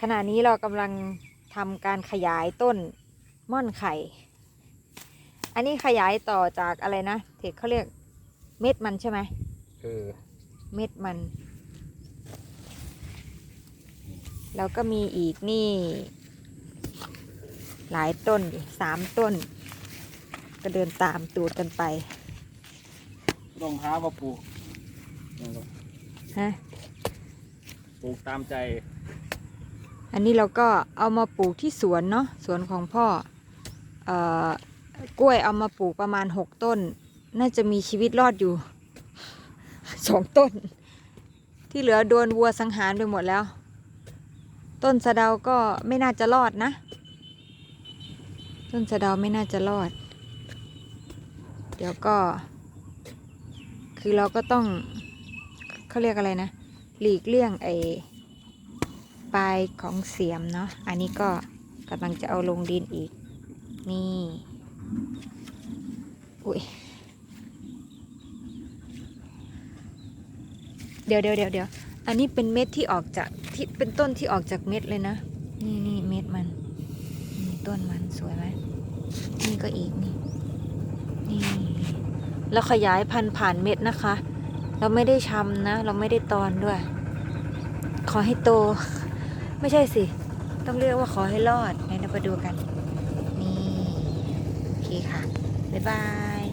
ขณะนี้เรากำลังทำการขยายต้นม่อนไข่ อันนี้ขยายต่อจากอะไรนะเทคเขาเรียกเม็ดมันใช่ไหมเออเม็ดมัน แล้วก็มีอีกนี่ หลายต้นอยู่สามต้น ก็เดินตามตูดกันไปลองหามาปลูกฮะป ลูกตามใจ อันนี้เราก็เอามาปลูกที่สวนเนาะสวนของพ่อเอ่อกล้วยเอามาปลูกประมาณหกต้น น่าจะมีชีวิตรอดอยู่ สองต้น ที่เหลือโดนวัวสังหารไปหมดแล้ว ต้นสะเดาก็ไม่น่าจะรอดนะ ต้นสะเดาไม่น่าจะรอด เดี๋ยวก็ คือเราก็ต้องเขาเรียกอะไรนะ หลีกเลี่ยงไอปลายของเสียมเนาะ อันนี้ก็กำลังจะเอาลงดินอีก นี่ อุ้ย เดี๋ยวเดี๋ยวเดี๋ยวเดี๋ยวอันนี้เป็นเม็ดที่ออกจากที่เป็นต้นที่ออกจากเม็ดเลยนะ นี่นี่เม็ดมันนี่ต้นมันสวยไหมนี่ก็อีกนี่ นี่ แล้วขยายพันธุ์ผ่านเม็ดนะคะ เราไม่ได้ชำนะ เราไม่ได้ตอนด้วย ขอให้โต ไม่ใช่สิ ต้องเรียกว่าขอให้รอดไหนเราไปดูกัน นี่ โอเคค่ะ บ๊ายบาย